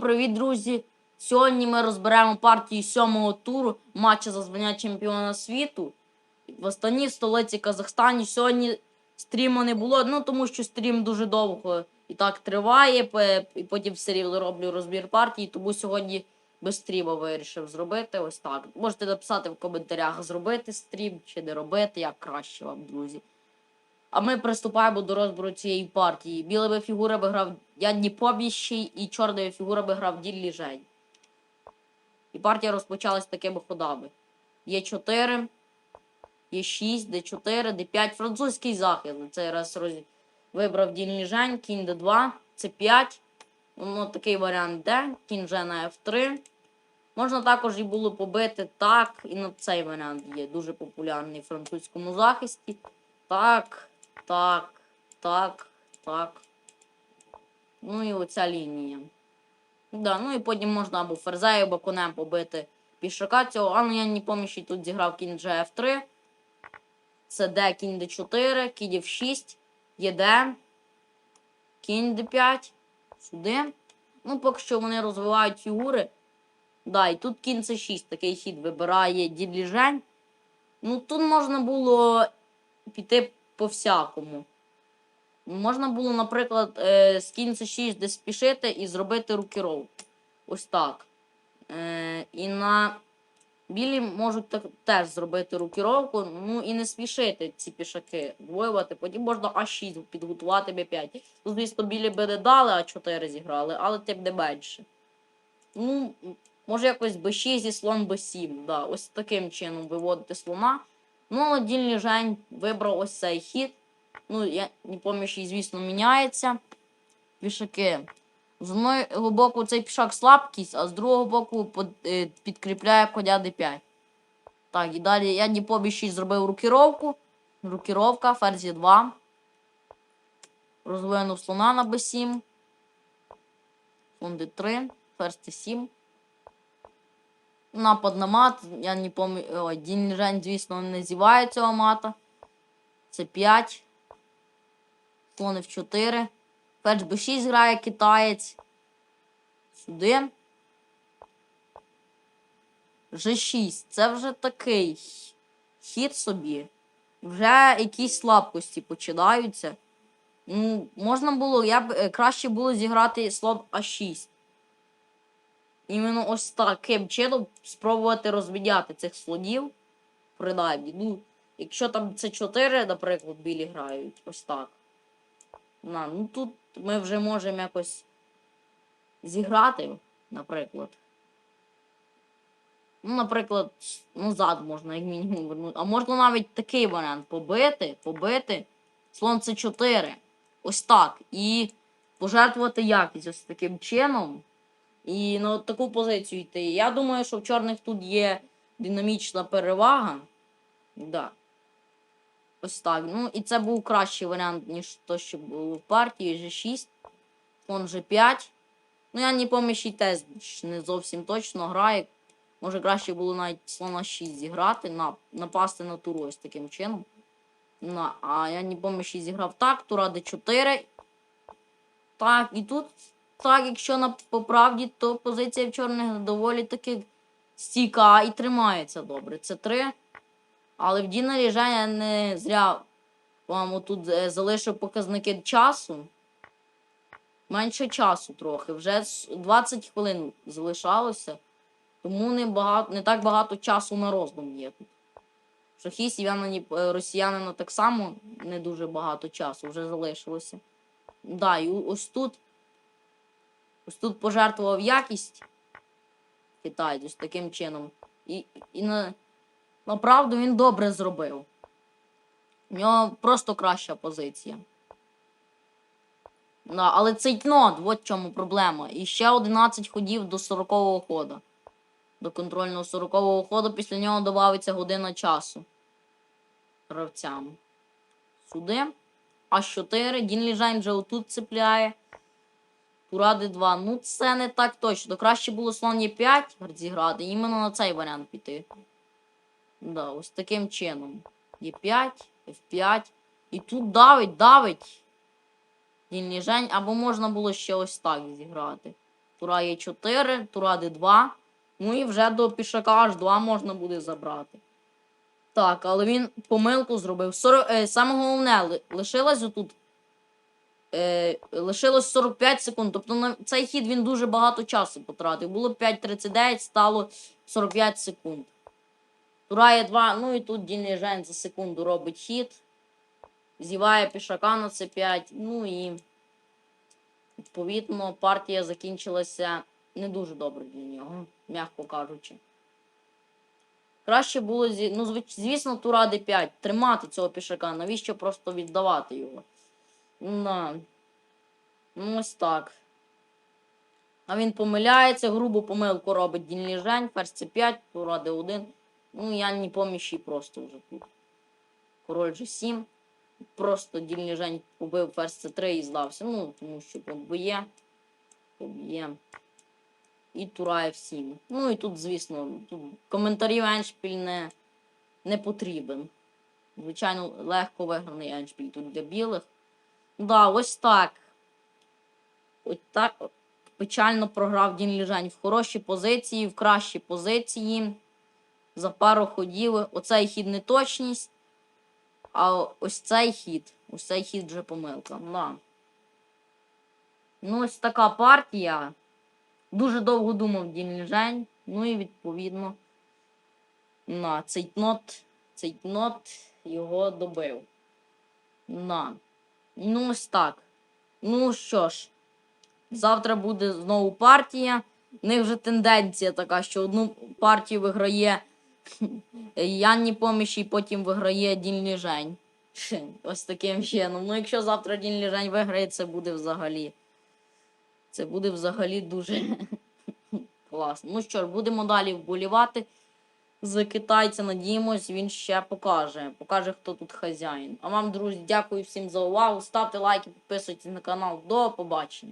Привіт, друзі! Сьогодні ми розберемо партію сьомого туру матча за звання чемпіона світу в Астані, столиці Казахстані. Сьогодні стріму не було, ну тому що стрім дуже довго і так триває, і потім все рівно роблю розбір партії, тому сьогодні без стріму вирішив зробити ось так. Можете написати в коментарях, зробити стрім чи не робити, як краще вам, друзі. А ми приступаємо до розбору цієї партії. Білими фігурами грав Янні Побіщий і чорними фігурами грав Діллі Жень. І партія розпочалась такими ходами. Є 4, є 6, Д4, Д5. Французький захист. Цей раз роз... вибрав Діллі Жень, кінь Д2, С5. Ну, такий варіант Д, кінь Ж на F3. Можна також і було побити так, і на цей варіант є дуже популярний в французькому захисті. Так, так, так, так. Ну і оця лінія. Да, ну і потім можна або ферзею, або конем побити пішака цього. А ну я не пам'ятаю, що тут зіграв кінь GF3. Це Д, кінь D4, кінь F6, є Д, кінь D5, сюди. Ну, поки що вони розвивають фігури. Да, і тут кінь С6, такий хід вибирає дідліжень. Ну, тут можна було піти по-всякому. Можна було, наприклад, е, з кінця 6 десь спішити і зробити рукеров. Ось так. Е, і на білі можуть так, теж зробити рукіровку, ну і не спішити ці пішаки двоювати. Потім можна А6 підготувати Б5. Ну, звісно, білі би не дали, А4 зіграли, але тим не менше. Ну, може якось Б6 зі слон Б7. Да, ось таким чином виводити слона. Ну, Дільний Жень вибрав ось цей хід. Ну, я не пам'ятаю, що, звісно, міняється. Пішаки. З одного боку цей пішак слабкість, а з другого боку підкріпляє коня d5. Так, і далі я не пам'ятаю, зробив рукіровку. Рукіровка, ферзі 2. Розвинув слона на b7. Слон d3, ферзь c7. Напад на мат. Я не пам'ятаю. Ой, Дін Жень, звісно, не називає цього мата. Це 5. Слон F4. Ферзь B6 грає китаєць. Сюди. G6. Це вже такий хід собі. Вже якісь слабкості починаються. Ну, можна було, я б е, краще було зіграти слон А6. Іменно ось таким чином спробувати розміняти цих слонів. Принаймні. Ну, якщо там це 4, наприклад, білі грають, ось так. На, ну тут ми вже можемо якось зіграти, наприклад. Ну, наприклад, назад можна, як мінімум, вернути. А можна навіть такий варіант побити, побити. Слон це 4. Ось так. І пожертвувати якість ось таким чином. І на таку позицію йти. Я думаю, що в чорних тут є динамічна перевага. Да. Ось так. Ну, і це був кращий варіант, ніж то, що було в партії. G6, фон G5. Ну, я пам'ятаю, що теж не зовсім точно грає. Може краще було навіть слона 6 зіграти, на, напасти на туру ось таким чином. На, а я не що зіграв так, тура D4. Так, і тут, так, якщо на по правді, то позиція в чорних доволі таки стійка і тримається добре. Це 3. Але в Діна Ріжаня не зря вам тут е, залишив показники часу. Менше часу трохи. Вже 20 хвилин залишалося. Тому не, багато, не так багато часу на роздум є тут. Шахістів я е, росіянина так само не дуже багато часу вже залишилося. Да, і ось тут. Ось тут пожертвував якість Китай ось таким чином. І, і на, направду він добре зробив. У нього просто краща позиція. Да, але цей кнот, от в чому проблема. І ще 11 ходів до 40-го ходу. До контрольного 40-го ходу, після нього додається година часу. Гравцям. Сюди. А4. Дін Ліжань вже отут цепляє. Тура Д2. Ну, це не так точно. Краще було слон Е5 зіграти, іменно на цей варіант піти. Да, ось таким чином. Е5, F5. І тут давить, давить. Жень, або можна було ще ось так зіграти. Тура є 4, Тура Д2. Ну і вже до пішака аж 2 можна буде забрати. Так, але він помилку зробив. 40, е, саме головне, ли- лишилось отут. Е, лишилось 45 секунд. Тобто на цей хід він дуже багато часу потратив. Було 5.39, стало 45 секунд. Тура є 2, ну і тут Дінний Жень за секунду робить хід. Зіває пішака на С5. Ну і відповідно партія закінчилася не дуже добре для нього, м'яко кажучи. Краще було, ну, звісно, тура d5. Тримати цього пішака, навіщо просто віддавати його? На. Ну, ось так. А він помиляється, грубу помилку робить Дільний Жень, ферзь c5, тура d1. Ну, я не поміщий просто вже тут. Король g7. Просто Дільний Жень побив ферзь c3 і здався. Ну, тому що поб'є. Поб'є. І тура F7. Ну і тут, звісно, тут коментарів Еншпіль не, не потрібен. Звичайно, легко виграний Еншпіль тут для білих. Да, ось так. Ось так печально програв Дін Ліжань в хороші позиції, в кращі позиції. За пару ходів. Оцей хід неточність. А ось цей хід. Ось цей хід вже помилка. Да. Ну, ось така партія. Дуже довго думав Дін Ліжень. Ну і відповідно. На, цейтнот, цейтнот його добив. На. Ну, ось так. Ну що ж, завтра буде знову партія. В них вже тенденція така, що одну партію виграє Янні Поміші, потім виграє Дін Ліжень. Ось таким чином. Ну, якщо завтра Дін Ліжень виграє, це буде взагалі. Це буде взагалі дуже класно. Ну що ж, будемо далі вболівати з китайця. Надіємось, він ще покаже. Покаже, хто тут хазяїн. А вам, друзі, дякую всім за увагу. Ставте лайки, підписуйтесь на канал. До побачення.